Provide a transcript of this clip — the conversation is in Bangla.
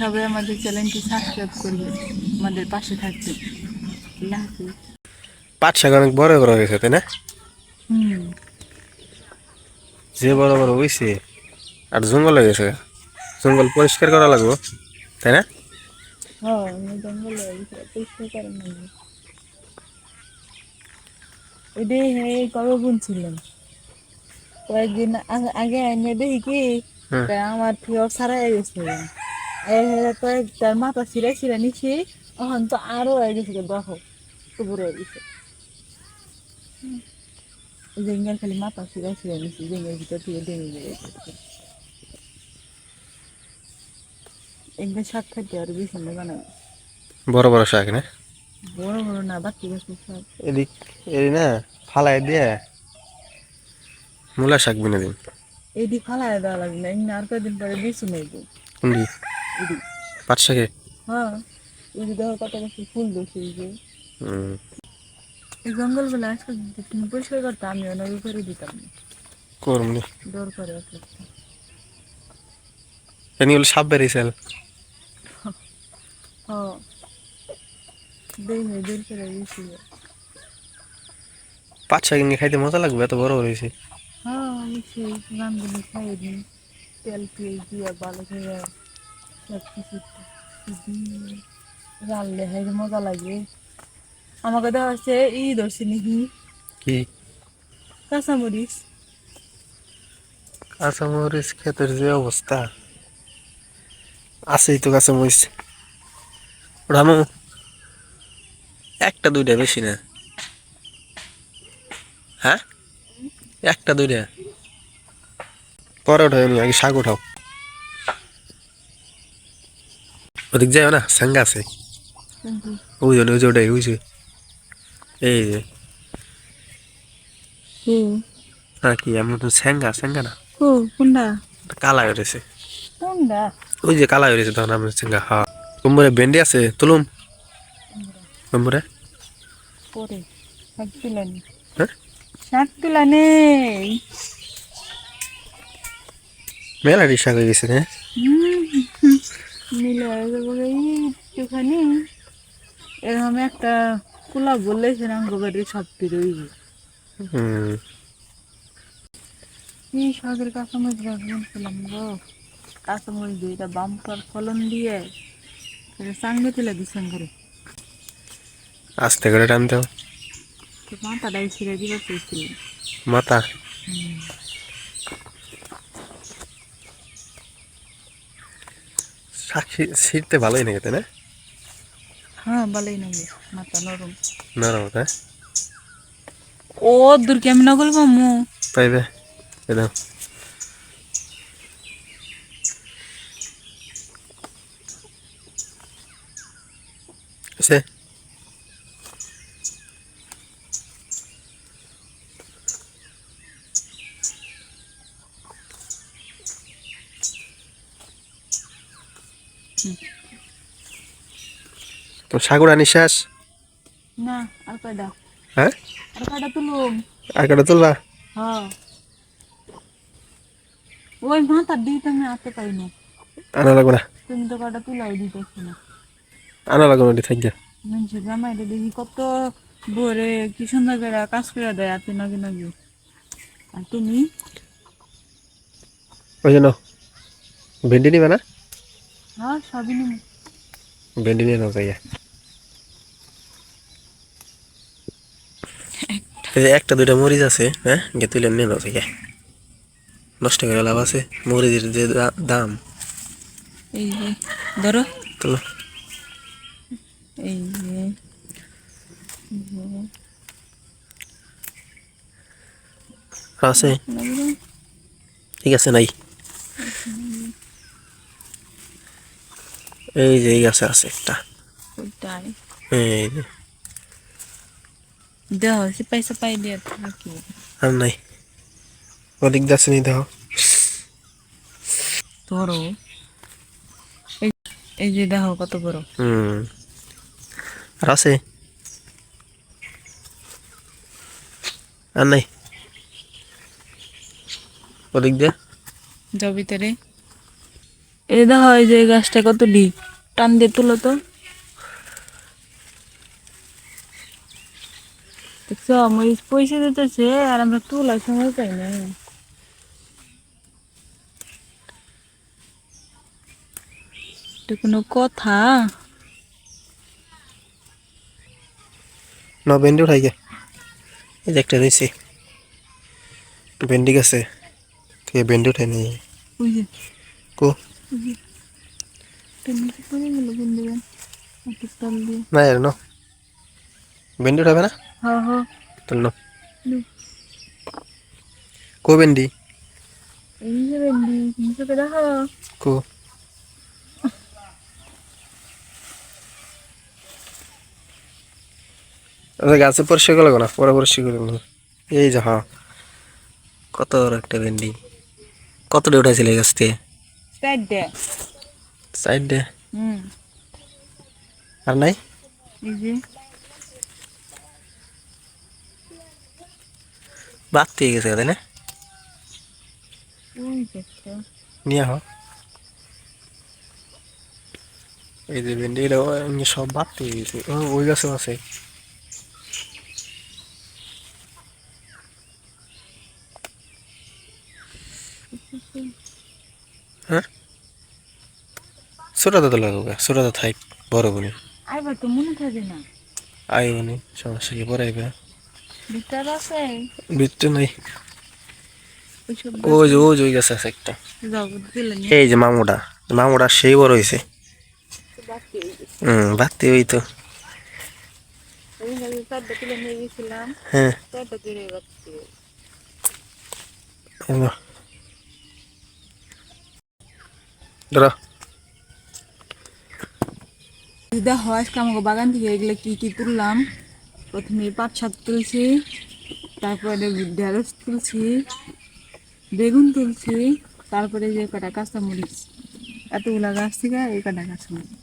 সবাই আমাদের চ্যানেলটি সাবস্ক্রাইব করবে। আমাদের পাশে থাকবে আল্লাহ হাফিজ। অনেক বড় বড় হয়েছে তাই না? যে বড় বড় হয়েছে আর জঙ্গল হয়ে গেছে। জঙ্গল পরিষ্কার করা লাগবো তাই না? হ্যাঁ হ্যাঁ কবে কয়েকদিন আগে- এনে দেখি কি আমার প্রিয় সারাই গেছে। এই কয়েক তার মাথা ছিঁড়ে ছিঁড়ে নিছি এখন তো আরও হয়ে গেছে দেখো কুবুর হয়ে গেছে। জেঙ্গার খালি মাথা ছিঁড়ে ছিঁড়ে নিছি জেঙ্গার ভিতর থেকে ডেঙে গেছে। একদিন শাক খাইতে আর বেশি বানাবে বড় বড় শাক না? বড় বড় না বাচ্চা গাছ সব এদিক এই না ফালাই দিয়ে। মূলা শাক বিনে দিন এদি ফালাই দেওয়া লাগবে না এমনি আর কয়েকদিন পরে বেশি নেই কোনটি এদি পাট শাকে হ্যাঁ এদি দেখো কত বছর ফুল এই যে। এই জঙ্গল বলে আজকে পরিষ্কার করতে আমি অনেক করে দিতাম করমনি। ডর করে আসলে এনি হলো সাপ বেরিয়েছিল হ্যাঁ দেখে বের করে দিয়েছি। পাট শাক নিয়ে খাইতে মজা লাগবে এত বড় হয়েছে। হ্যাঁ আমি সেই রামগুলি খাই তেল দিয়ে ভালো করে মজা লাগে আমাকে দেওয়া হচ্ছে ই ধরছে নাকি কি কাঁচামরিচ কাঁচামরিচ ক্ষেতের যে অবস্থা আছেই তো কাঁচামরিচ রামু একটা দুইটা বেশি না। হ্যাঁ? একটা দুইটা। পরে উঠাও নি আগে শাক উঠাও। ওদিক যাও না সাঙ্গা আছে। ওই জন্য ওই যে ওটাই ওই যে। এই যে। হ্যাঁ কি আমরা তো স্যাঙ্গা স্যাঙ্গা না? কোনটা? কালা হয়েছে কোনটা? ওই যে কালা হয়েছে তখন আমরা স্যাঙ্গা হ্যাঁ কুম্বরে ভেন্ডি আছে তুলুম। কুম্বরে পরে শাক তুলানি। হ্যাঁ? শাক তুলা নেই শাক হয়ে গেছে হ্যাঁ মিলে একটুখানি। এরকম একটা কুলা বললে সেরকম গোবরের সব বেরোইবে হুম। এই শাকের কাঁচামরিচ গাছ বুনছিলাম গো। কাঁচামরিচ দুইটা বাম্পার ফলন দিয়ে চাঙ্গে তুলে দিচ্ছেন করে আস্তে করে। মাথাটাই ছিঁড়ে দিবে মাথা। শাক ছিঁড়তে ভালোই নাকি তাই না? হ্যাঁ ভালোই নাকি। মাথা নরম। নরম তাই? ও দূর কেমন নগল মামু। পাইবে এদাম দাও তো সাগর নিঃশ্বাস না আর কয়টা হ্যাঁ? আর কয়টা তুলুম। আর কটা তুলবা? হ্যাঁ। ওই মাথা দিতে আমি আনতে পারি না আনা লাগবে না? তুমি তো কয়টা তুলাও দিতেছি না? আনা লাগবে না থাকবে মানুষের জামাইটা দেখি কত ভোরে কি সুন্দর করে কাজ করে দেয় আপনি নাকি নাকি আর তুমি? ওই জন্য ভেন্ডি নিবে না? হ্যাঁ সবই নিয়ে নাও যাইয়া একটা। দুইটা মরিচ আছে হ্যাঁ? গে তুলে নিয়ে নাও যাইয়া নষ্ট করে লাভ আছে। মরিচের যে দাম। এই যে ধরো। তুলো। এই যে আছে। ঠিক আছে নাই। এই যে এই গাছে আছে একটা। এই যে। দেহ সিপাই সাপাই দিয়ে থাকি। আর নাই। ওদিক যাচ্ছে নি দেখো ধরো। এই এই যে দেখো কত বড়? হুম। আর আছে? আর নাই? ওদিক দিয়ে যাও ভিতরে এই দেখো এই যে গাছটা কত ডিপ টান দিয়ে তুলো তো। দেখছ মরিচ পয়সা দিতেছে আর আমরা তোলার সময় পাই না। কোনো কথা? না ভেন্ডি উঠাই গে এই যে একটা রয়েছে ভেন্ডি গাছে। কে ভেন্ডি উঠাই নি কো? না এর ন? ভেন্ডি উঠাবে না? হ্যাঁ হ্যাঁ। কো ভেন্ডি? কো। আচ্ছা, গাছে পরিষ্কার করল না পরে পরিষ্কার করে নেব। এই যে হ্যাঁ। কত একটা ভেন্ডি। কত দিয়ে উঠাইছিল এই গাছ থেকে? সাইড দে হুম আর নাই বাদ দিয়ে গেছে তাই না নিয়ে আহ এই যে ভেন্ডি এটা সব বাদ দিয়ে গেছে ওই গাছেও আছে হ্যাঁ? ছোটাতে তো লাগুক ছোটাতে থাক বড় বনি আইবার তো মনে থাকে না। আই বনি সমস্যা কি বড় আইবে। ভিতর আছে? বৃত্তি নাই। ওই যে ওই যে ওই গাছে আছে একটা। নি। এই যে মামুটা মামুটা সেই বড় হয়েছে হুম বাড়তে ওই তো। হ্যাঁ। দেখো আজকে আমাকে বাগান থেকে এগুলো কি কি তুললাম। প্রথমে পাট শাক তুলছি, তারপরে ঢেঁড়স তুলছি, বেগুন তুলছি, তারপরে যে কটা কাঁচা মরিচ এতগুলা গাছ থেকে এই কটা গাছ মরিচ